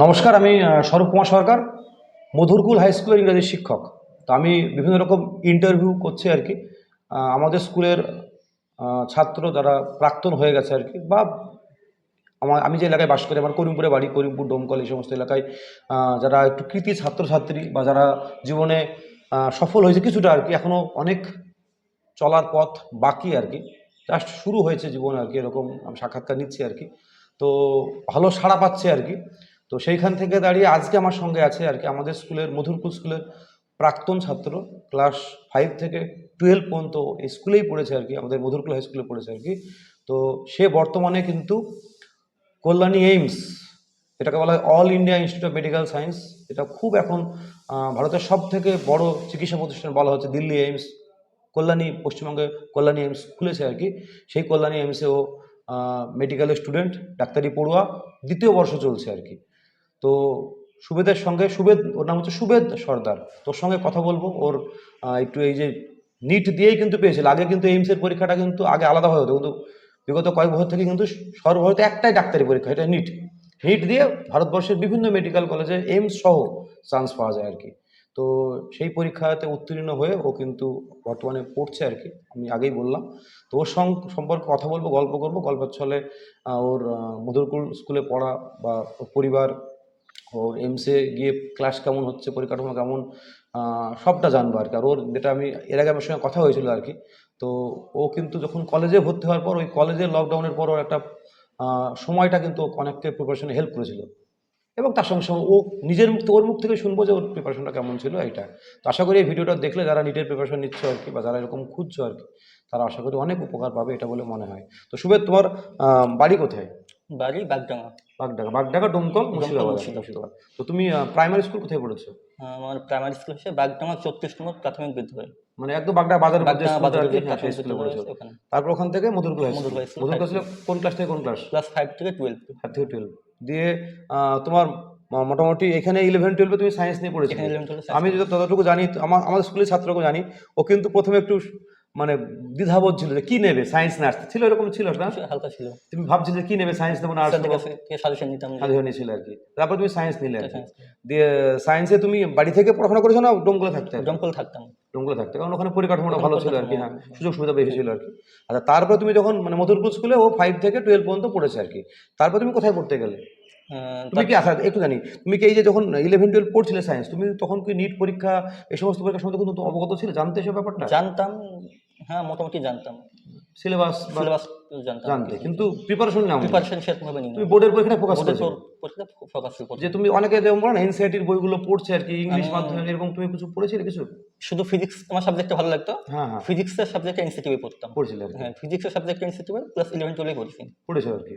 নমস্কার, আমি স্বরূপ কুমার সরকার, মধুরকুল হাই স্কুলের ইংরাজি শিক্ষক। তো আমি বিভিন্ন রকম ইন্টারভিউ করছি আর কি। আমাদের স্কুলের ছাত্র যারা প্রাক্তন হয়ে গেছে আর কি, বা আমার, আমি যে এলাকায় বাস করি, আমার করিমপুরে বাড়ি, করিমপুর, ডোমকল এই সমস্ত এলাকায় যারা একটু কৃতি ছাত্রছাত্রী বা যারা জীবনে সফল হয়েছে কিছুটা আর কি এখনও অনেক চলার পথ বাকি আর কি। জাস্ট শুরু হয়েছে জীবনে আর কি, এরকম আমি সাক্ষাৎকার নিচ্ছি আর কি। তো ভালো সাড়া পাচ্ছে আর কি। তো সেইখান থেকে দাঁড়িয়ে আজকে আমার সঙ্গে আছে আর কি, আমাদের স্কুলের, মধুরপুর স্কুলের প্রাক্তন ছাত্র, ক্লাস ফাইভ থেকে টুয়েলভ পর্যন্ত স্কুলেই পড়েছে আর কি, আমাদের মধুরকুল হাই স্কুলে পড়েছে আর কি। তো সে বর্তমানে কিন্তু কল্যাণী এইমস, এটাকে বলা হয় all India institute of medical science এটা খুব এখন ভারতের সব থেকে বড় চিকিৎসা প্রতিষ্ঠান বলা হচ্ছে দিল্লি এইমস, কল্যাণী, পশ্চিমবঙ্গে কল্যাণী এইমস খুলেছে আর কি। সেই কল্যাণী এইমসে ও মেডিকেলের স্টুডেন্ট ডাক্তারি পড়ুয়া, দ্বিতীয় বর্ষ চলছে আর কি। তো সুবেদের সঙ্গে, সুবেদ, ওর নাম হচ্ছে সুবেদ সর্দার। তোর সঙ্গে কথা বলব, ওর একটু এই যে নিট দিয়েই কিন্তু পেয়েছিল। আগে কিন্তু এইমসের পরীক্ষাটা কিন্তু আগে আলাদা হয়ে হতো, কিন্তু বিগত কয়েক বছর থেকে কিন্তু সর্বভারতে একটাই ডাক্তারি পরীক্ষা, এটা নিট নিট দিয়ে ভারতবর্ষের বিভিন্ন মেডিকেল কলেজে এইমস সহ চান্স পাওয়া যায় আর কি তো সেই পরীক্ষাতে উত্তীর্ণ হয়ে ও কিন্তু বর্তমানে পড়ছে আর কি আমি আগেই বললাম। তো ওর সম্পর্কে কথা বলব, গল্প করব। গল্পের ছলে ওর মধুরকুল স্কুলে পড়া বা পরিবার ওর এমসে গিয়ে ক্লাস কেমন হচ্ছে, পরিকাঠামো কেমন সবটা জানব আর কি। আর ওর যেটা আমি, এর আগে আমার সঙ্গে কথা হয়েছিল আর কি, তো ও কিন্তু যখন কলেজে ভর্তি হওয়ার পর, ওই কলেজে লকডাউনের পর ওর একটা সময়টা কিন্তু অনেককে প্রিপারেশনে হেল্প করেছিল। এবং তার সঙ্গে সঙ্গে ও নিজের মুখ ওর মুখ থেকে শুনব যে ওর প্রিপারেশনটা কেমন ছিল এইটা। তো আশা করি এই ভিডিওটা দেখলে যারা নিটের প্রিপারেশন নিচ্ছ আর কি, বা যারা এরকম খুঁজছো আর কি, তারা আশা করি অনেক উপকার পাবে এটা বলে মনে হয়। তো সুবেদ, তোমার বাড়ি কোথায়? বাড়ি বাগডাঙ্গা। বাগডাকা বাগডাকা ডোমকল মুর্শিদাবাদ মুর্শিদাবাদ। মুর্শিদাবাদ। তো তুমি প্রাইমারি স্কুল কোথায় পড়েছো? আমার প্রাইমারি স্কুল হচ্ছে বাগডাঙ্গা চৌত্রিশ নম্বর প্রাথমিক বিদ্যালয়। মানে একদম বাগডা আর কি, বাজারের হ্যাঁ, স্কুলে পড়েছো। তারপর ওখান থেকে মধুরকুল হাই মধুরকুল স্কুল মধুরকুল ছিল কোন ক্লাস থেকে কোন ক্লাস ক্লাস ফাইভ থেকে টুয়েলভ ফাইভ থেকে টুয়েলভ দিয়ে তোমার মোটামুটি এখানে ইলেভেন টুয়েলভে তুমি সায়েন্স নিয়ে পড়েছো আমি যত- ততটুকু জানি আমার আমাদের স্কুলের ছাত্রকে জানি। ও কিন্তু প্রথমে একটু মানে দ্বিধাবোধ ছিল যে কি নেবে? সায়েন্স না ছিল এরকম ছিল না? হালকা ছিল। তুমি ভাবছিলে যে কি নেবে? সায়েন্স নেব না আর্টস নেব সাজেশন নিতাম আর কি। তারপর তুমি সায়েন্স নিলে দিয়ে সায়েন্সে তুমি বাড়ি থেকে পড়াশোনা করেছ না ডোমগুলো থাকতে? দমকল থাকতাম। ডোমগুলো থাকতে। কারণ ওখানে পরিকাঠামোটা ভালো ছিল আর কি হ্যাঁ। সুযোগ সুবিধা বেশি ছিল আর কি। আচ্ছা তারপরে তুমি যখন মানে মধুরপুর স্কুলে ও ফাইভ থেকে টুয়েলভ পর্যন্ত পড়েছে আর কি তারপর তুমি কোথায় পড়তে গেলে? তুমি কি আচ্ছা একটু জানি। তুমি কি এই যে যখন ইলেভেন টুয়েলভ পড়ছিলে সায়েন্স তুমি তখন কি নিট পরীক্ষা এই সমস্ত পরীক্ষার সম্বন্ধে কিন্তু অবগত ছিল? জানতে সব ব্যাপারটা? জানতাম হ্যাঁ মোটামুটি জানতাম। সিলেবাস সিলেবাস জানতাম। জানতে কিন্তু প্রিপারেশন নাও প্রিপারেশন সেরকমভাবে নিই। তুমি বোর্ডের পরীক্ষায় ফোকাস করেছ? পরীক্ষা ফোকাস যে তুমি অনেকে যেমন বলো না এনসিআরটির বইগুলো পড়ছে আর কি ইংলিশ মাধ্যমে এরকম তুমি কিছু পড়েছিলে কিছু? শুধু ফিজিক্স আমার সাবজেক্টটা ভালো লাগতো। হ্যাঁ হ্যাঁ। ফিজিক্সের সাবজেক্টে এনসিটিভি পড়তাম। পড়ছিলে হ্যাঁ ফিজিক্সের সাবজেক্টে এনসিটিভি প্লাস ইলেভেন টুয়েলভে পড়ছি। পড়েছো আর কি।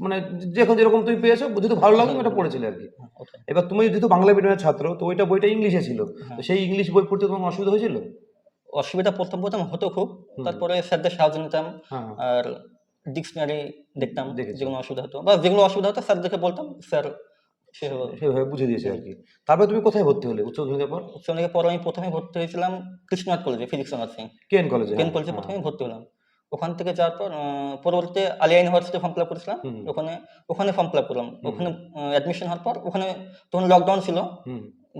মানে যখন যেরকম তুমি পেয়েছ যেহেতু ভালো লাগল এটা পড়েছিলে আর কি। হ্যাঁ, এবার তুমি যেহেতু বাংলা মিডিয়ামের ছাত্র তো ওইটা বইটা ইংলিশে ছিল। তো সেই ইংলিশ বই পড়তে তোমার অসুবিধা হয়েছিল? অসুবিধা প্রথম প্রথম হতো খুব। তারপরে স্যারদের সাহায্য নিতাম। হ্যাঁ। আর ডিকশনারি দেখতাম। যেগুলো অসুবিধা হতো বা যেগুলো অসুবিধা হতো স্যারদেরকে বলতাম স্যার সেভাবে বুঝে দিয়েছে আর কি। তারপরে তুমি কোথায় ভর্তি হলে? উচ্চ মাধ্যমিকের পর? উচ্চ মাধ্যমিকের পর আমি প্রথমে ভর্তি হয়েছিলাম কৃষ্ণনাথ কলেজে ফিজিক্স অনার্সিং কেন কলেজে? কেন কলেজে প্রথমে ভর্তি হলাম। ওখান থেকে যাওয়ার পর পরবর্তীতে Aliah university form fill up করেছিলাম। ওখানে ওখানে ফর্ম ফিল আপ করলাম। ওখানে অ্যাডমিশন হওয়ার পর ওখানে তখন লকডাউন ছিল।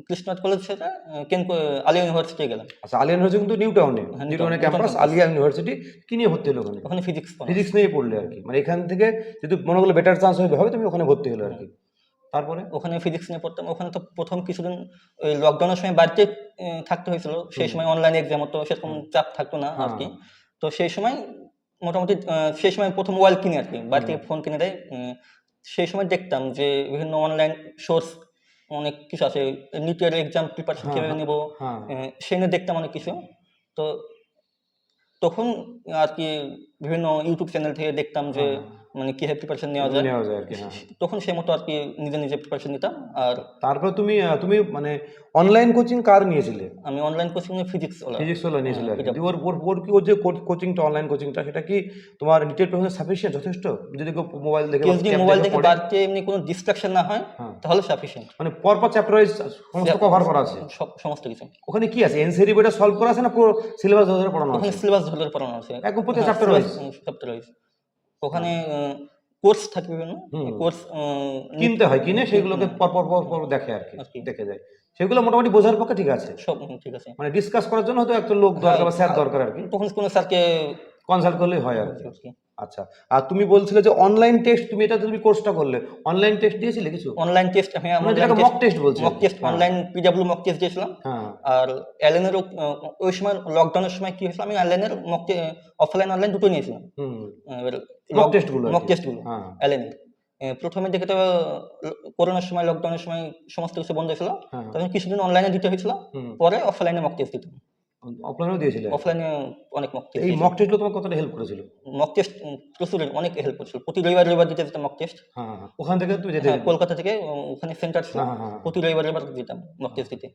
কৃষ্ণনাথ কলেজ সেটা কেন আলিয়া ইউনিভার্সিটি গেলাম। আচ্ছা আলিয়া ইউনিভার্সিটি কিন্তু নিউ টাউনে হ্যাঁ, নিউ টাউনে ক্যাম্পাস আলিয়া ইউনিভার্সিটি কি নিয়ে ভর্তি হলো ওখানে? ওখানে ফিজিক্স ফিজিক্স নিয়ে পড়লে আর কি। মানে এখান থেকে যদি মনে করলে বেটার চান্স হবে হবে তুমি ওখানে ভর্তি হলো আর কি। তারপরে? ওখানে ফিজিক্স নিয়ে পড়তাম। ওখানে তো প্রথম কিছুদিন ওই লকডাউনের সময় বাড়িতে থাকতে হয়েছিল। সেই সময় অনলাইন এক্সাম হতো সেরকম চাপ থাকতো না আর কি। তো সেই সময় মোটামুটি সেই সময় প্রথম মোবাইল কিনে আর কি। বাড়ি থেকে ফোন কিনে দেয় সেই সময় দেখতাম যে বিভিন্ন অনলাইন সোর্স অনেক কিছু আছে। নিটের এক্সাম প্রিপারেশন কীভাবে সেনে নেব? হ্যাঁ। নিয়ে দেখতাম অনেক কিছু। তো তখন আর কি বিভিন্ন ইউটিউব চ্যানেল থেকে দেখতাম যে মানে কীভাবে প্রিপারেশন নেওয়া যায়? নেওয়া যায় আর কি হ্যাঁ। তখন সেই মতো আর কি নিজে নিজে প্রিপারেশন নিতাম আর তারপর তুমি তুমি মানে অনলাইন কোচিং কার নিয়েছিলে? আমি অনলাইন কোচিং নিয়ে ফিজিক্স ফিজিক্স হলো নিয়েছিলে আর কি। ওর ওর ওর কি ওর যে কোচিংটা অনলাইন কোচিংটা সেটা কি তোমার নিটের প্রশ্ন সাফিসিয়েন্ট যথেষ্ট? যদি কেউ মোবাইল দেখে যদি মোবাইল দেখে বাড়তে এমনি কোনো ডিস্ট্রাকশন না হয় হ্যাঁ। তাহলে সাফিসিয়েন্ট মানে পরপর চ্যাপ্টার ওয়াইজ সমস্ত কভার করা আছে? সব সমস্ত কিছু। ওখানে কি আছে? এনসিডি বইটা সলভ করা আছে না পুরো সিলেবাস ধরে পড়ানো আছে? সিলেবাস ধরে পড়ানো আছে। একদম প্রত্যেক চ্যাপ্টার ওয়াইজ চ্যাপ্টার ওয়াইজ ওখানে কোর্স থাকে বিভিন্ন। কোর্স কিনতে হয় কিনে সেগুলোকে পর পর পর পর দেখে আর কি দেখে যায়। সেগুলো মোটামুটি বোঝার পক্ষে ঠিক আছে। সব ঠিক আছে। মানে ডিসকাস করার জন্য হয়তো একটা লোক দরকার বা স্যার হ্যাঁ। দরকার আর কি। তখন কোনো স্যারকে কনসাল্ট করলেই হয় আর কি। আচ্ছা আর তুমি বলছিলে যে অনলাইন টেস্ট তুমি এটা তুমি কোর্সটা করলে। অনলাইন টেস্ট দিয়েছিলে কিছু? অনলাইন টেস্ট আমি যেটাকে মক টেস্ট বলছে mock test online PW mock test দিয়েছিলাম। হ্যাঁ। আর অ্যালেনেরও ওই সময় লকডাউনের সময় কি হয়েছিল? আমি অ্যালেনের মক অফলাইন অনলাইন দুটো নিয়েছিলাম। হুম। এবার মক টেস্টগুলো মক টেস্টগুলো হ্যাঁ। অ্যালেনের প্রথমে দেখে তো করোনার সময় লকডাউনের সময় সমস্ত কিছু বন্ধ ছিল। হ্যাঁ। তখন কিছুদিন অনলাইনে দিতে হয়েছিল। পরে অফলাইনে মক টেস্ট দিতাম। অফলাইনেও দিয়েছিলে? অফলাইনে অনেক মক টেস্ট এই মক টেস্টগুলো তোমার কতটা হেল্প করেছিল? মক টেস্ট প্রচুর অনেক হেল্প করছিল। প্রতি রবিবার রবিবার দিতে যেতাম মক টেস্ট হ্যাঁ হ্যাঁ, ওখান থেকে তুমি যেতে হ্যাঁ কলকাতা থেকে ওখানে সেন্টার ছিল। হ্যাঁ হ্যাঁ হ্যাঁ। প্রতি রবিবার রবিবার দিতাম মক টেস্ট দিতে।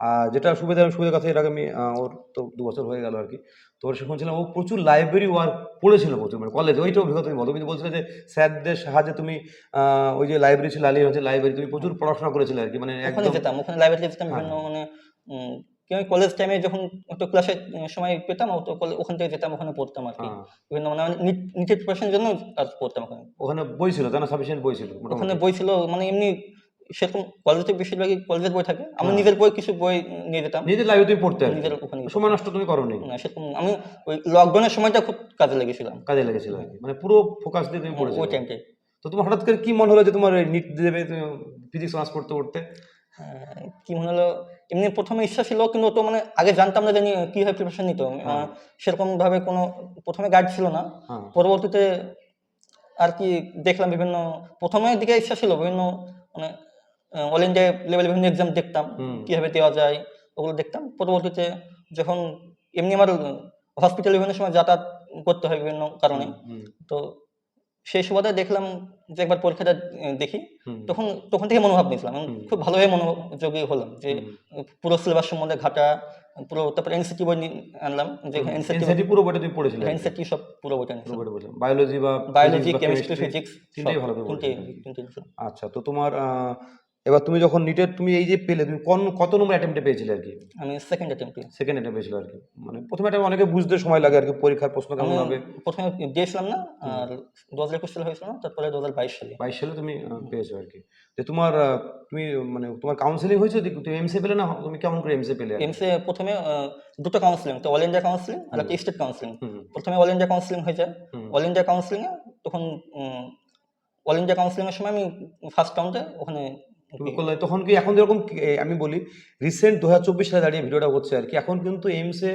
আর যেটা সুবিধা সুবিধার কথা এর আগে আমি ওর তো দু বছর হয়ে গেল আর কি। তো ওর শুনছিলাম ও প্রচুর লাইব্রেরি ওয়ার্ক পড়েছিল প্রচুর মানে কলেজে ওইটা অভিজ্ঞতা তুমি বলো। তুমি বলছিলে যে স্যারদের সাহায্যে তুমি ওই যে লাইব্রেরি ছিল আলী হচ্ছে লাইব্রেরি তুমি প্রচুর পড়াশোনা করেছিলে আর কি। মানে একদম যেতাম ওখানে লাইব্রেরিতে যেতাম হ্যাঁ। বিভিন্ন মানে কি হয় কলেজ টাইমে যখন একটু ক্লাসে সময় পেতাম ওখান থেকে যেতাম ওখানে পড়তাম আর কি। হ্যাঁ, বিভিন্ন মানে নিটের প্রিপারেশনের জন্য কাজ পড়তাম ওখানে। ওখানে বই ছিল তাই না সাফিসিয়েন্ট বই ছিল। ওখানে বই ছিল মানে এমনি সেরকম কলেজে বেশিরভাগই কলেজের বই থাকে। আমি হ্যাঁ। নিজের বই কিছু বই নিয়ে যেতাম। নিজের লাইব্রেরি তুমি পড়তে নিজের ওখানে সময় নষ্ট তুমি করোনি। না সেরকম আমি ওই লকডাউনের সময়টা খুব কাজে লেগেছিলাম। কাজে লেগেছিল মানে পুরো ফোকাস দিয়ে তুমি পড়েছো। ওই টাইমটাই তো তোমার হঠাৎ করে কি মনে হলো যে তোমার নিট দেবে তুমি ফিজিক্স অনার্স পড়তে পড়তে? হ্যাঁ, কি মনে হলো? এমনি প্রথমে ইচ্ছা ছিল কিন্তু তো মানে আগে জানতাম না যে নি- কীভাবে প্রিপারেশন নিত। হ্যাঁ। সেরকম ভাবে কোনো প্রথমে গাইড ছিল না। হ্যাঁ। পরবর্তীতে আর কি দেখলাম বিভিন্ন প্রথমের দিকে ইচ্ছা ছিল বিভিন্ন মানে অল ইন্ডিয়া লেভেল বিভিন্ন এক্সাম দেখতাম। কীভাবে দেওয়া যায় ওগুলো দেখতাম। পরবর্তীতে যখন এমনি আমার হসপিটালে বিভিন্ন সময় যাতায়াত করতে হয় বিভিন্ন কারণে তো সেই সুবাদে দেখলাম যে একবার পরীক্ষাটা দেখি তখন তখন থেকে মনোভাব নিয়েছিলাম খুব ভালোভাবে মনোযোগী হলাম যে পুরো সিলেবাস সম্বন্ধে ঘাটা পুরো তারপর এনসিটি বই আনলাম যে এনসিটি পুরো বইটা তুমি পড়েছিলে এনসিটি সব পুরো বইটা পুরো বইটা পড়েছিলে। বায়োলজি বা বায়োলজি কেমিস্ট্রি ফিজিক্স তিনটাই ভালো করে তিনটেই। আচ্ছা তো তোমার এবার তুমি যখন নিটের তুমি এই যে পেলে তুমি কোন কত নম্বর অ্যাটেম্পটে পেয়েছিলে আর কি? আমি সেকেন্ড অ্যাটেম্পে সেকেন্ড অ্যাটেম্প পেয়েছিল আর কি। মানে প্রথমে অ্যাটেম্প অনেকে বুঝতে সময় লাগে আর কি পরীক্ষার প্রশ্ন কেমন হবে। প্রথমে দিয়েছিলাম না আর দু হাজার একুশ সালে হয়েছিল না তারপরে দু হাজার বাইশ সালে। বাইশ সালে তুমি পেয়েছ আর কি। যে তোমার তুমি মানে তোমার কাউন্সিলিং হয়েছে তুমি এমসি পেলে না তুমি কেমন করে এমসি পেলে? এমসে প্রথমে দুটো কাউন্সিলিং তো অল ইন্ডিয়া কাউন্সিলিং আর একটা স্টেট কাউন্সিলিং প্রথমে অল ইন্ডিয়া কাউন্সিলিং হয়ে যায়। অল ইন্ডিয়া কাউন্সিলিং তখন অল ইন্ডিয়া কাউন্সিলিং এর সময় আমি ফার্স্ট রাউন্ডে ওখানে তুমি করলে তখন কি এখন যেরকম আমি বলি রিসেন্ট দু হাজার চব্বিশ সালে দাঁড়িয়ে ভিডিওটা হচ্ছে আর কি এখন কিন্তু এইমসে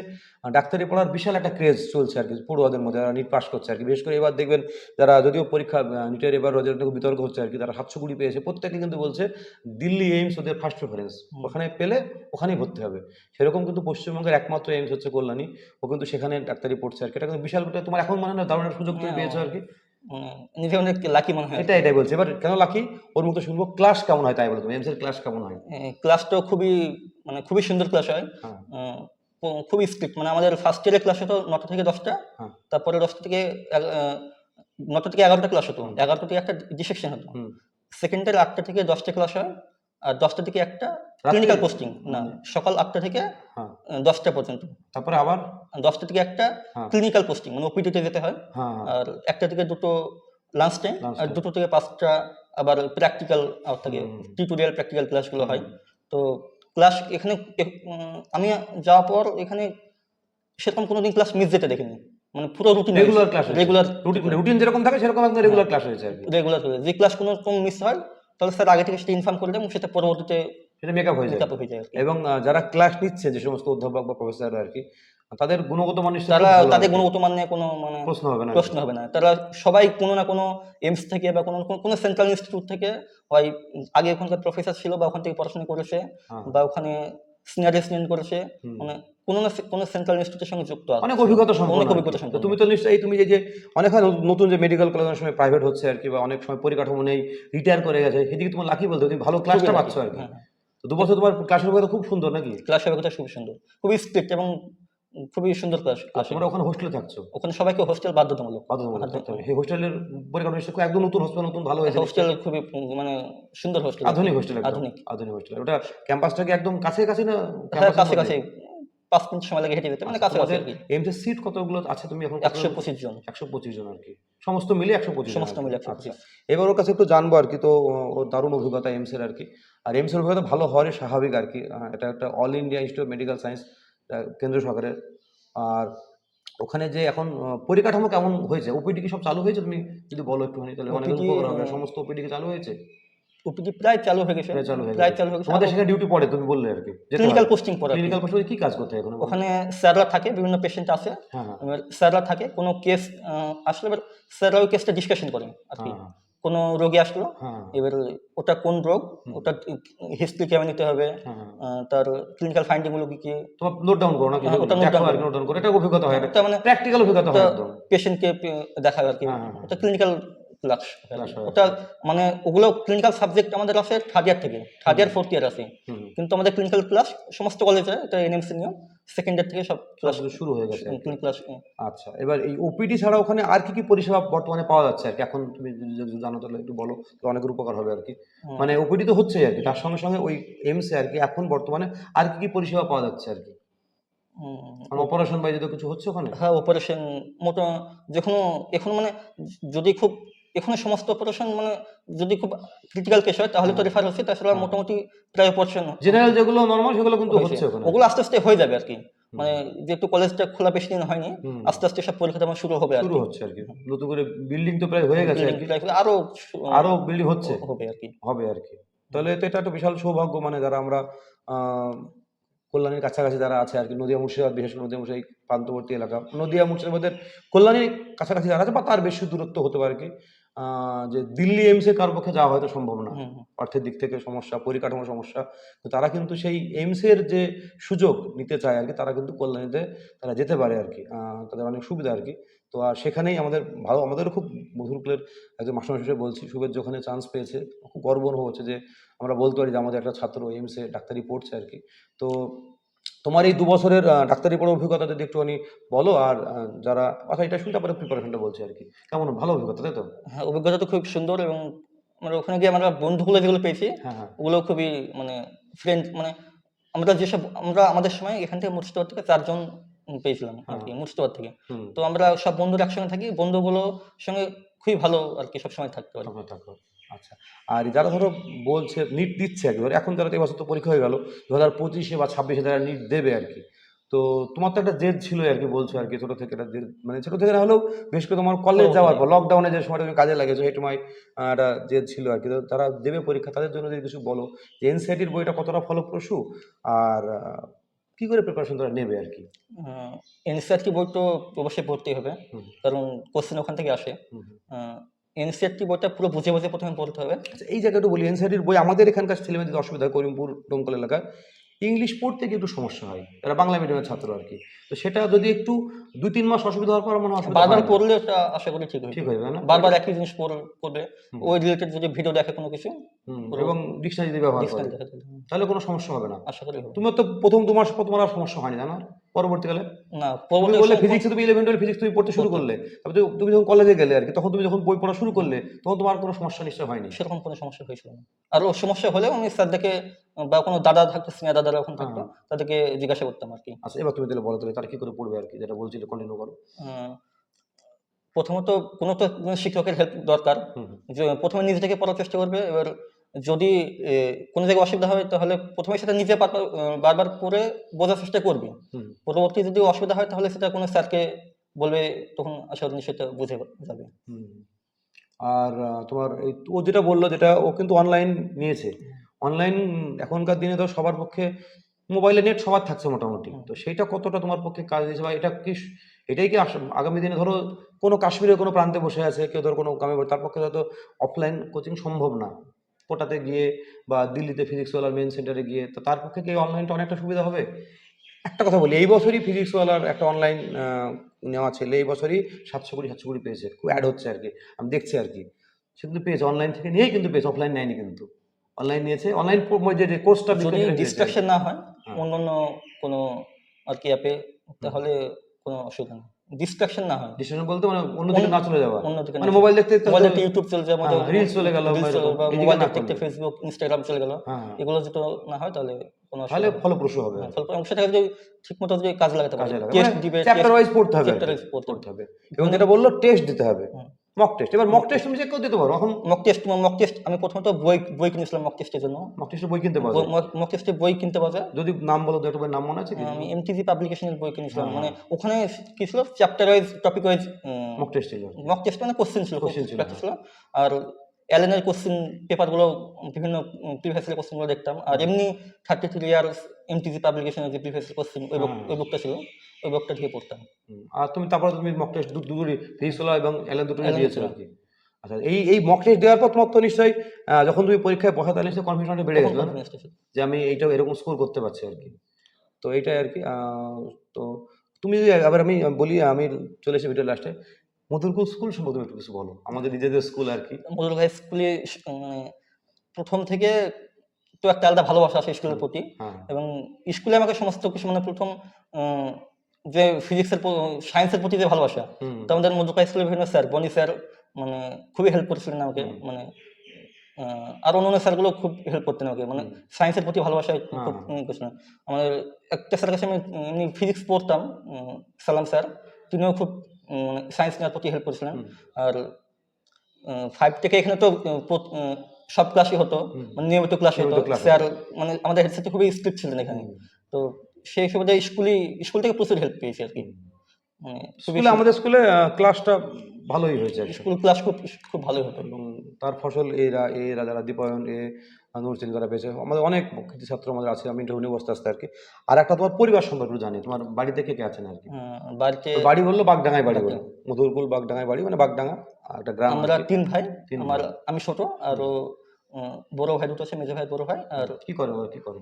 ডাক্তারি পড়ার বিশাল একটা ক্রেজ চলছে আর কি পড়ুয়াদের মধ্যে যারা নিট পাস করছে আর কি বিশেষ করে এবার দেখবেন যারা যদিও পরীক্ষা নিটের এবার রোজের থেকে বিতর্ক হচ্ছে আর কি তারা সাতশো কুড়ি পেয়েছে প্রত্যেকে কিন্তু বলছে দিল্লি এইমস ওদের ফার্স্ট প্রেফারেন্স ওখানে পেলে ওখানেই ভর্তি হবে সেরকম কিন্তু পশ্চিমবঙ্গের একমাত্র এইমস হচ্ছে কল্যাণী ও কিন্তু সেখানে ডাক্তারি পড়ছে আর কি এটা কিন্তু বিশাল তোমার এখন মনে না দারুণ সুযোগ তুমি হ্যাঁ, পেয়েছ আর কি? নিজে অনেক লাকি মনে হয়। এটা এটাই বলছে। এবার কেন লাকি ওর মতো শুনব ক্লাস কেমন হয় তাই বলো তুমি এমসের ক্লাস কেমন হয়? ক্লাসটাও খুবই মানে খুবই সুন্দর ক্লাস হয়। হ্যাঁ। খুবই স্ট্রিক্ট মানে আমাদের ফার্স্ট ইয়ারের ক্লাস হতো নটা থেকে দশটা হ্যাঁ। তারপরে দশটা থেকে নটা থেকে এগারোটা ক্লাস হতো। এগারোটা থেকে একটা ডিসেকশন হতো। সেকেন্ড ইয়ার আটটা থেকে দশটা ক্লাস হয়। আর দশটা থেকে একটা? ক্লিনিক্যাল পোস্টিং না সকাল আটটা থেকে হ্যাঁ। দশটা পর্যন্ত। তারপরে আবার? দশটা থেকে একটা। ক্লিনিক্যাল পোস্টিং মানে ওপিডিতে যেতে হয়। হ্যাঁ হ্যাঁ। আর একটা থেকে দুটো লাঞ্চ টাইম আর দুটো থেকে পাঁচটা আবার প্র্যাকটিক্যাল থাকে। টিউটোরিয়াল প্র্যাকটিক্যাল ক্লাসগুলো হয়। তো ক্লাস এখানে আমি যাওয়ার পর এখানে সেরকম কোনোদিন ক্লাস মিস যেতে দেখিনি। মানে পুরো routine regular class regular routine routine যেরকম থাকে সেরকম একদম রেগুলার ক্লাস হয়েছে রেগুলার যে ক্লাস কোনো রকম মিস হয় তাহলে স্যার আগে থেকে সেটা ইনফর্ম করে দেয় এবং সেটা পরবর্তীতে সেটা মেকআপ হয়ে যায়। হয়ে যায় এবং যারা ক্লাস নিচ্ছে যে সমস্ত অধ্যাপক বা প্রফেসর আর কি তাদের গুণগত মান তারা তাদের গুণগত মান নিয়ে কোনো মানে প্রশ্ন হবে না। প্রশ্ন হবে না। তারা সবাই কোনো না কোনো এমস থেকে বা কোনো কোনো সেন্ট্রাল ইনস্টিটিউট থেকে হয় আগে ওখানকার প্রফেসর ছিল বা ওখান থেকে পড়াশোনা করেছে হ্যাঁ। বা ওখানে করেছে মানে কোনো না কোনো সেন্ট্রাল ইনস্টিটিউটের সঙ্গে যুক্ত আছে। অনেক অভিজ্ঞতা সম্পন্ন অনেক অভিজ্ঞতা সম্পন্ন। তুমি তো নিশ্চয়ই তুমি যে যে অনেক হয় নতুন যে মেডিকেল কলেজ অনেক সময় প্রাইভেট হচ্ছে আর কি বা অনেক সময় পরিকাঠামো নেই রিটায়ার করে গেছে সেদিকে তোমার লাকি বলতে তুমি ভালো ক্লাসটা পাচ্ছ আর কি। হ্যাঁ। দু বছর তোমার ক্লাসের অভিজ্ঞতা খুব সুন্দর নাকি? ক্লাসের অভিজ্ঞতা খুবই সুন্দর খুবই স্ট্রিক্ট এবং খুবই সুন্দর ক্লাস তোমরা ওখানে হোস্টেলে থাকছো? ওখানে সবাইকে হোস্টেল বাধ্যতামূলক। বাধ্যতামূলক। হবে হোস্টেলের পরিকাঠামো নিশ্চয়ই একদম নতুন হোস্টেল নতুন ভালো হয়েছে। হোস্টেল খুবই মানে সুন্দর হোস্টেল আধুনিক হোস্টেল আধুনিক। আধুনিক হোস্টেল ওটা ক্যাম্পাসটাকে একদম কাছে কাছে না? হ্যাঁ কাছে কাছে পাঁচ মিনিট সময় লাগে হেঁটে যেতে। মানে আচ্ছা, কাছাকাছি তোমাদের আর কি। এমসের সিট কতগুলো আছে তুমি এখন? একশো পঁচিশ জন। একশো পঁচিশ জন আর কি। সমস্ত মিলে একশো পঁচিশ সমস্ত মিলে একশো আচ্ছা পঁচিশ। এবার ওর কাছে একটু জানব আর কি। তো ও দারুণ অভিজ্ঞতা এমসের আর কি। আর এমসের অভিজ্ঞতা ভালো হওয়ারই স্বাভাবিক আর কি। এটা একটা all India institute of medical science কেন্দ্র সরকারের। আর ওখানে যে এখন পরিকাঠামো কেমন হয়েছে? ওপিডি কি সব চালু হয়েছে? তুমি যদি বলো একটুখানি তাহলে অনেক উপকার হবে। সমস্ত ওপিডি কি চালু হয়েছে? ওপিডি প্রায় চালু হয়ে গেছে। প্রায় চালু হয়ে প্রায় গেছে। চালু হয়ে গেছে। তোমাদের সেখানে ডিউটি পড়ে তুমি বললে আর কি। ক্লিনিক্যাল পোস্টিং পড়ে কি। ক্লিনিক্যাল পোস্টে কি কাজ করতে হয় এখন? ওখানে স্যাররা থাকে বিভিন্ন পেশেন্ট আছে। হ্যাঁ হ্যাঁ। স্যাররা থাকে কোনো কেস আসলে স্যাররা ওই কেসটা ডিসকাশন করেন আর কি। হ্যাঁ, কোনো রোগী আসলো হ্যাঁ। এবার ওটা কোন রোগ ওটা হিস্ট্রি কেমন নিতে হবে হ্যাঁ। তার ক্লিনিক্যাল ফাইন্ডিংগুলো কি কি? তোমার নোট ডাউন করো নাকি হ্যাঁ, ওটা নোট ডাউন করো। এটা অভিজ্ঞতা হয় ওটা মানে প্র্যাকটিক্যাল অভিজ্ঞতা হয় একদম। পেশেন্টকে দেখাবে আর কি। ওটা ক্লিনিক্যাল ক্লাস ওটা মানে ওগুলো ক্লিনিক্যাল সাবজেক্ট আমাদের আছে থার্ড ইয়ার থেকে থার্ড ইয়ার ফোর্থ ইয়ার আছে। কিন্তু আমাদের ক্লিনিক্যাল ক্লাস সমস্ত কলেজে এটা এনএমসি নিয়ম। সেকেন্ড ইয়ার থেকে সব ক্লাস শুরু হয়ে গেছে আর ক্লাস আচ্ছা এবার এই ওপিডি ছাড়া ওখানে আর কি কি পরিষেবা বর্তমানে পাওয়া যাচ্ছে আর কি? এখন তুমি জানো তাহলে একটু বলো তো অনেকের উপকার হবে আর কি। মানে ওপিডি তো হচ্ছেই আর কি তার সঙ্গে সঙ্গে ওই এমসে আর কি এখন বর্তমানে আর কি কি পরিষেবা পাওয়া যাচ্ছে আর কি? অপারেশন বা যদি কিছু হচ্ছে ওখানে? হ্যাঁ অপারেশন মোটা যখন এখন মানে যদি খুব এখানে সমস্ত অপারেশন মানে যদি খুব ক্রিটিক্যাল কেস হয় তাহলে তো হ্যাঁ। রেফার হচ্ছে তাছাড়া হ্যাঁ। মোটামুটি প্রায় অপারেশন জেনারেল যেগুলো নর্মাল সেগুলো কিন্তু হচ্ছে ওগুলো আস্তে আস্তে হয়ে যাবে আর কি মানে যেহেতু কলেজটা খোলা বেশি দিন হয়নি আস্তে আস্তে সব পরিকাঠামো শুরু হবে শুরু হচ্ছে আর কি নতুন করে বিল্ডিং তো প্রায় হয়ে গেছে আর আরও বিল্ডিং হচ্ছে। হবে আর কি হবে আর কি তাহলে তো এটা একটা বিশাল সৌভাগ্য মানে যারা আমরা আহ, কল্যাণীর কাছাকাছি যারা আছে আর কি নদিয়া মুর্শিদাবাদ বিশেষ করে নদিয়া মুর্শিদাবাদ প্রান্তবর্তী এলাকা। নদিয়া মুর্শিদাবাদের কল্যাণীর কাছাকাছি যারা আছে বা তার বেশি দূরত্ব হতে পারে কি? যে দিল্লি এমসে কার পক্ষে যাওয়া হয়তো সম্ভব না। অর্থের দিক থেকে সমস্যা পরিকাঠামো সমস্যা। তো তারা কিন্তু সেই এইমসের যে সুযোগ নিতে চায় আর কি তারা কিন্তু কল্যাণীতে তারা যেতে পারে আর কি। তাদের অনেক সুবিধা আর কি। তো আর সেখানেই আমাদের ভালো আমাদেরও খুব মধুরকুলের একজন মাস্টার হিসেবে বলছি শুভের যখন চান্স পেয়েছে খুব গর্ব অনুভব হচ্ছে যে আমরা বলতে পারি যে আমাদের একটা ছাত্র এইমসে ডাক্তারি পড়ছে আর কি। তো তোমার এই দু বছরের ডাক্তারি পড়ার অভিজ্ঞতা যদি একটুখানি বলো আর যারা আচ্ছা এটা শুনতে তারপরে প্রিপারেশনটা বলছি আর কি। কেমন? ভালো অভিজ্ঞতা তাই তো? হ্যাঁ অভিজ্ঞতা তো খুব সুন্দর এবং আমরা ওখানে গিয়ে আমরা বন্ধুগুলো যেগুলো পেয়েছি হ্যাঁ হ্যাঁ। ওগুলো খুবই মানে ফ্রেন্ড মানে আমরা যেসব আমরা আমাদের সময় এখান থেকে মুর্শিদাবাদ থেকে চারজন পেয়েছিলাম আর কি মুর্শিদাবাদ থেকে। তো আমরা সব বন্ধুরা একসঙ্গে থাকি বন্ধুগুলোর সঙ্গে খুবই ভালো আর কি সবসময় থাকতে পারি। আচ্ছা আর যারা ধরো বলছে নিট দিচ্ছে একবার এখন যারা তো এবছর তো পরীক্ষা হয়ে গেল দু হাজার পঁচিশে বা ছাব্বিশে যারা নিট দেবে আর কি তো তোমার তো একটা জেদ ছিল আর কি বলছো আর কি ছোটো থেকে একটা জেদ মানে ছোটো থেকে না হলেও বেশ করে তোমার কলেজ যাওয়ার। পর লকডাউনে যে সময়টা তুমি কাজে লাগেছো সেই সময় একটা জেদ ছিল আর কি তো তারা দেবে পরীক্ষা তাদের জন্য যদি কিছু বলো যে এনসিআরটির বইটা কতটা ফলপ্রসূ আর কি করে প্রিপারেশন তারা নেবে আর কি এনসিআরটি বই তো অবশ্যই পড়তেই হবে কারণ কোশ্চেন ওখান থেকে আসে। এনসিআরটি বইটা পুরো বুঝে বুঝে প্রথমে পড়তে হবে। আচ্ছা এই জায়গাটা বলি এনসিআরটির বই আমাদের এখানকার ছেলেমেয়েদের অসুবিধা হয় করিমপুর ডোমকল এলাকায় ইংলিশ পড়তে গিয়ে একটু সমস্যা হয় এরা বাংলা মিডিয়ামের ছাত্র আর কি তো সেটা যদি একটু দুই তিন মাস অসুবিধা হওয়ার পর মনে হয় বারবার পড়লে ওটা আশা করি ঠিক হবে ঠিক হয়ে যাবে না? বারবার একই জিনিস পড়- পড়বে। ওই রিলেটেড যদি ভিডিও দেখে কোনো কিছু এবং ডিকশনারি যদি ব্যবহার করে। তাহলে কোনো সমস্যা হবে না। আশা করি তোমার তো প্রথম দু মাস পর তোমার আর সমস্যা হয়নি জানো? পরবর্তীকালে? না তুমি বললে ফিজিক্সে তুমি ইলেভেন টুয়েলভ ফিজিক্স তুমি পড়তে শুরু করলে। তারপরে তুমি- যখন কলেজে গেলে আর কি তখন তুমি যখন বই পড়া শুরু করলে তখন তোমার কোনো সমস্যা নিশ্চয় হয়নি? সেরকম কোনো সমস্যা হয়েছিল না। আর ও সমস্যা হলেও আমি স্যারদেরকে বা কোনো দাদা থাকতো সিনিয়র দাদারা ওখানে থাকতো হ্যাঁ। তাদেরকে জিজ্ঞাসা করতাম আর কি। আচ্ছা এবার তুমি তাহলে বলো তাহলে তারা কি করে পড়বে আর কি যেটা বলছিলে কন্টিনিউ করো। প্রথমত কোনো তো শিক্ষকের হেল্প দরকার। যে প্রথমে নিজে থেকে পড়ার চেষ্টা করবে এবার যদি কোনো জায়গায় অসুবিধা হয় তাহলে প্রথমে সেটা নিজে বারবার- পড়ে বোঝার চেষ্টা করবে। পরবর্তী যদি অসুবিধা হয় তাহলে সেটা কোনো স্যারকে বলবে তখন আশা করি সেটা বুঝে যাবে। আর তোমার এই ও যেটা বলল যেটা ও কিন্তু অনলাইন নিয়েছে। অনলাইন এখনকার দিনে তো সবার পক্ষে মোবাইলে নেট সবার থাকছে মোটামুটি। তো সেইটা কতটা তোমার পক্ষে কাজ দিয়েছে বা এটা কি এটাই কি আগামী দিনে ধরো কোনো কাশ্মীরের কোনো প্রান্তে বসে আছে কেউ ধরো কোনো গ্রামে তার পক্ষে হয়তো অফলাইন কোচিং সম্ভব না। কোটাতে গিয়ে বা দিল্লিতে ফিজিক্সওয়ালার মেন সেন্টারে গিয়ে তো তার পক্ষে কি অনলাইনটা অনেকটা সুবিধা হবে? একটা কথা বলি এই বছরই ফিজিক্সওয়ালার একটা অনলাইন নেওয়া ছেলে এই বছরই সাতশো কুড়ি সাতশো কুড়ি পেয়েছে খুব অ্যাড হচ্ছে আর কি আমি দেখছি আর কি। সে কিন্তু পেয়েছে অনলাইন থেকে নিয়েই কিন্তু পেয়েছে অফলাইন নেয়নি কিন্তু। অনলাইন নিয়েছে অনলাইন যে কোর্সটা যদি ডিস্ট্রাকশন না হয় হ্যাঁ। অন্য অন্য কোনো আর কি অ্যাপে তাহলে কোনো অসুবিধা নেই। ডিস্ট্রাকশন না হয়। ডিস্ট্রাকশন বলতে মানে অন্যদিকে না চলে যাওয়া। অন্যদিকে মানে মোবাইল দেখতে দেখতে মোবাইল ইউটিউব চলে যাওয়া হ্যাঁ, রিলস চলে গেল, মোবাইল দেখতে দেখতে ফেসবুক ইনস্টাগ্রাম চলে গেল। হ্যাঁ হ্যাঁ। এগুলো যদি না হয় তাহলে কোনো তাহলে ফলপ্রসূ হবে। ফলপ্রসূ ফল- এবং যদি ঠিক মতো যদি কাজে লাগাতে পারে। টেস্ট দিবে চ্যাপ্টার ওয়াইজ পড়তে হবে চ্যাপ্টার ওয়াইজ পড়তে হবে। এবং যেটা বলল টেস্ট দিতে হবে। মক টেস্ট এবার মক টেস্ট তুমি চেক করে দিতে পারো এখন মক টেস্ট মক টেস্ট আমি প্রথমত বই বই কিনেছিলাম মক টেস্টের জন্য। মক টেস্টের বই কিনতে পারো মক টেস্টের বই কিনতে পারো যদি নাম বলো দুটো একটা নাম মনে আছে আমি এমটিজি পাবলিকেশনের বই কিনেছিলাম। হ্যাঁ, মানে ওখানে কি ছিল? Chapter wise topic wise mock test ছিল। মক টেস্ট মানে কোশ্চেন ছিল কোশ্চেন ছিল। আর অ্যালেনের কোশ্চেন পেপারগুলো বিভিন্ন প্রিভিয়াস ইয়ার কোশ্চেনগুলো দেখতাম। আর এমনি থার্টি থ্রি ইয়ার্স এমটিজি পাবলিকেশনের যে প্রিভিয়াস কোশ্চেন ওই। ওই বুকটা ছিল ওই বুকটা থেকে পড়তাম। আর তুমি তারপরে তুমি মক টেস্ট দুটোরই ফিজিক্সওয়ালা এবং অ্যালেন Allen দিয়েছ দুটো। আর কি আচ্ছা এই এই মক টেস্ট দেওয়ার পর তোমার তো নিশ্চয়ই যখন তুমি পরীক্ষায় বসা তাহলে নিশ্চয়ই কনফিডেন্সটা বেড়ে গেছিল। যে আমি এইটা এরকম স্কোর করতে পারছি আর কি। তো এইটাই আর কি তো তুমি যদি আবার আমি বলি আমি চলে এসে ভিডিও লাস্টে মধুরকুল স্কুল সম্পর্কে একটু কিছু বলো। আমাদের নিজেদের স্কুল আর কি। মধুর ভাই স্কুলে মানে প্রথম থেকে তো একটা আলাদা ভালোবাসা আছে স্কুলের প্রতি। হ্যাঁ এবং স্কুলে আমাকে সমস্ত কিছু মানে প্রথম যে ফিজিক্সের সায়েন্সের প্রতি যে ভালোবাসা তো আমাদের মধুকা স্কুলের বিভিন্ন স্যার বনি স্যার মানে খুবই হেল্প করেছিলেন আমাকে মানে আর অন্য অন্য স্যারগুলো খুব হেল্প করতেন আমাকে মানে। সায়েন্সের প্রতি ভালোবাসা খুব হ্যাঁ। উম, আমাদের একটা স্যারের কাছে আমি এমনি ফিজিক্স পড়তাম সালাম স্যার তিনিও খুব সায়েন্স নেওয়ার প্রতি হেল্প করেছিলেন আর ফাইভ থেকে এখানে তো সব ক্লাসই হতো। মানে নিয়মিত ক্লাস হতো। স্যার মানে আমাদের সাথে খুবই স্ট্রিক্ট ছিলেন এখানে। তো সেই হিসেবে স্কুলই স্কুল থেকে প্রচুর হেল্প পেয়েছি আর কি। মানে স্কুলে আমাদের স্কুলে ক্লাসটা ভালোই হয়েছে। স্কুল ক্লাস খুব খুব ভালোই হতো। এবং তার ফসল এরা এরা যারা দীপায়ন এ নুরচিন যারা পেয়েছে আমাদের অনেক কৃতি ছাত্র আমাদের আছে আমি ইন্টারভিউ বসতে আসতে আর কি। আর একটা তোমার পরিবার সম্পর্কে জানি তোমার বাড়িতে কে কে আছেন আর কি? বাড়িতে বাড়ি বলল বাগডাঙ্গায় বাড়ি বলো। মধুরকুল বাগডাঙ্গায় বাড়ি মানে বাগডাঙ্গা একটা গ্রাম আমরা তিন ভাই তিন আমার আমি ছোট আর বড় ভাই দুটো আছে মেজো ভাই বড় ভাই আর কি করে কি করে?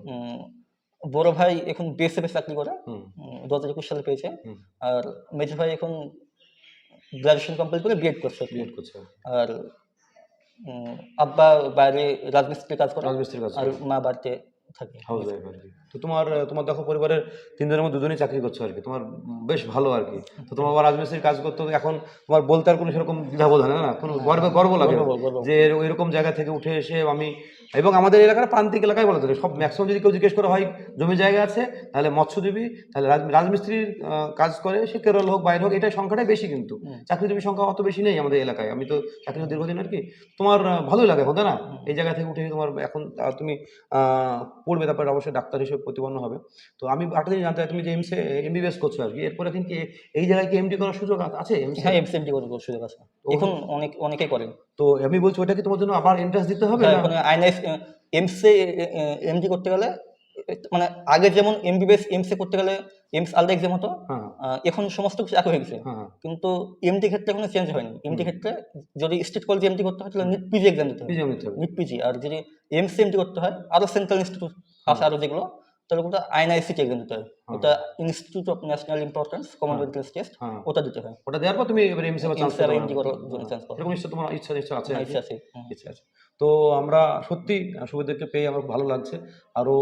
বড় ভাই এখন বিএসএফ চাকরি করে। দু হাজার একুশ সালে পেয়েছে। আর মেজো ভাই এখন গ্রাজুয়েশন কমপ্লিট করে বিএড করছে। বিএড করছে। আর আব্বা বাইরে রাজমিস্ত্রি কাজ করে। রাজমিস্ত্রির কাজ আর মা বাড়িতে থাকে। হাউস ওয়াইফ আর কি। তো তোমার তোমার দেখো পরিবারের তিনজনের মধ্যে দুজনেই চাকরি করছ আর কি। তোমার বেশ ভালো আর কি। তো তোমার আবার রাজমিস্ত্রির কাজ করতে এখন তোমার বলতে আর কোনো সেরকম দ্বিধাবোধ হয় না না? কোনো গর্ব গর্ব লাগে। যে এরকম জায়গা থেকে উঠে এসে আমি এবং আমাদের এলাকার প্রান্তিক এলাকায় বলা যায় সব ম্যাক্সিমাম যদি কেউ জিজ্ঞেস করা হয় জমি জায়গা আছে? তাহলে মৎস্যজীবী তাহলে রাজমিস্ত্রির কাজ করে সে কেরল হোক বাইরে হোক এটাই সংখ্যাটাই বেশি কিন্তু। চাকরিজীবীর সংখ্যা অত বেশি নেই আমাদের এলাকায়। আমি তো চাকরি দীর্ঘদিন আর কি তোমার ভালোই লাগে হতো না? এই জায়গা থেকে উঠে তোমার এখন তুমি আহ, পড়বে তারপরে অবশ্যই ডাক্তার হিসেবে প্রতিপন্ন হবে। তো আমি একটা জিনিস জানতে চাই তুমি যে এমসে এমবিবিএস করছ আর কি এরপরে কিন্তু এই জায়গায় কি এমডি করার সুযোগ আছে? এমসে হ্যাঁ এমসিএমটি করে সুযোগ আছে। এখন অনেক অনেকেই করেন। তো আমি বলছি ওটা কি তোমার জন্য আবার এন্ট্রান্স দিতে হবে হ্যাঁ, না? এখন আইনএস এমসে এমডি করতে গেলে মানে আগে যেমন এমবিবিএস এমসে করতে গেলে এমস আলাদা এক্সাম হতো হ্যাঁ এখন সমস্ত কিছু এক হয়ে গেছে। হ্যাঁ কিন্তু এমডি ক্ষেত্রে কোনো চেঞ্জ হয়নি। এমডি ক্ষেত্রে যদি স্টেট কলেজে এমডি করতে হয় তাহলে নিট পিজি এক্সাম দিতে হবে। নিট পিজি আর যদি এমসি এমডি করতে হয় আরও সেন্ট্রাল ইনস্টিটিউট আছে আরও যেগুলো তাহলে ওটা আইনআইসিটি এক্সাম দিতে হয়। ওটা institute of national importance Commonwealth test হ্যাঁ। ওটা দিতে হয়। ওটা দেওয়ার পর তুমি এবার এমসে বা চান্স আর এমডি করার জন্য চান্স পাবো। এরকম নিশ্চয় তোমার ইচ্ছা নিশ্চয় আছে ইচ্ছা আছে ইচ্ছা আছে। তো আমরা সত্যি সুবিধাকে পেয়ে আমার ভালো লাগছে। আরও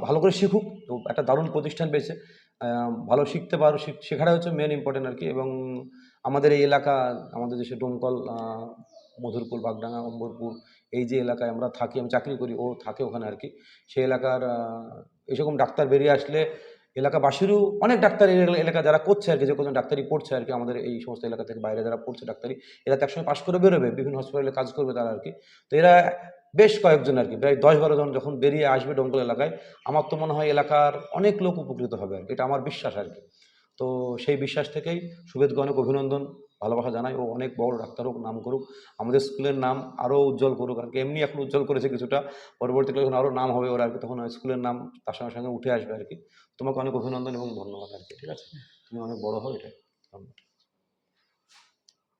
ভালো করে শিখুক। তো একটা দারুণ প্রতিষ্ঠান পেয়েছে। ভালো শিখতে পারো শিখ- শেখাটা হচ্ছে মেন ইম্পর্টেন্ট আর কি। এবং আমাদের এই এলাকা আমাদের দেশে ডোমকল মধুরপুর বাগডাঙ্গা অম্বরপুর এই যে এলাকায় আমরা থাকি আমি চাকরি করি ও থাকে ওখানে আর কি সেই এলাকার আহ, এইরকম ডাক্তার বেরিয়ে আসলে এলাকাবাসীরও অনেক ডাক্তার এলা- এলাকা যারা করছে আর কি যে কোনো ডাক্তারি পড়ছে আর কি আমাদের এই সমস্ত এলাকা থেকে বাইরে যারা পড়ছে ডাক্তারি এরা তো একসময় পাশ করে বেরোবে বিভিন্ন হসপিটালে কাজ করবে তারা আর কি তো এরা বেশ কয়েকজন আর কি প্রায় দশ বারো জন যখন বেরিয়ে আসবে ডোমকল এলাকায় আমার তো মনে হয় এলাকার অনেক লোক উপকৃত হবে আর কি এটা আমার বিশ্বাস আর কি তো সেই বিশ্বাস থেকেই সুবেদকে অনেক অভিনন্দন। ভালোবাসা জানাই ও অনেক বড় ডাক্তার হোক নাম করুক। আমাদের স্কুলের নাম আরও উজ্জ্বল করুক। আর কি এমনি এখন উজ্জ্বল করেছে কিছুটা। পরবর্তীকালে যখন আরও নাম হবে ওরা আর কি, তখন স্কুলের নাম তার সঙ্গে সঙ্গে উঠে আসবে আর কি। তোমাকে অনেক অভিনন্দন এবং ধন্যবাদ আর কি, ঠিক আছে? তুমি অনেক বড় হও এটা ধন্যবাদ।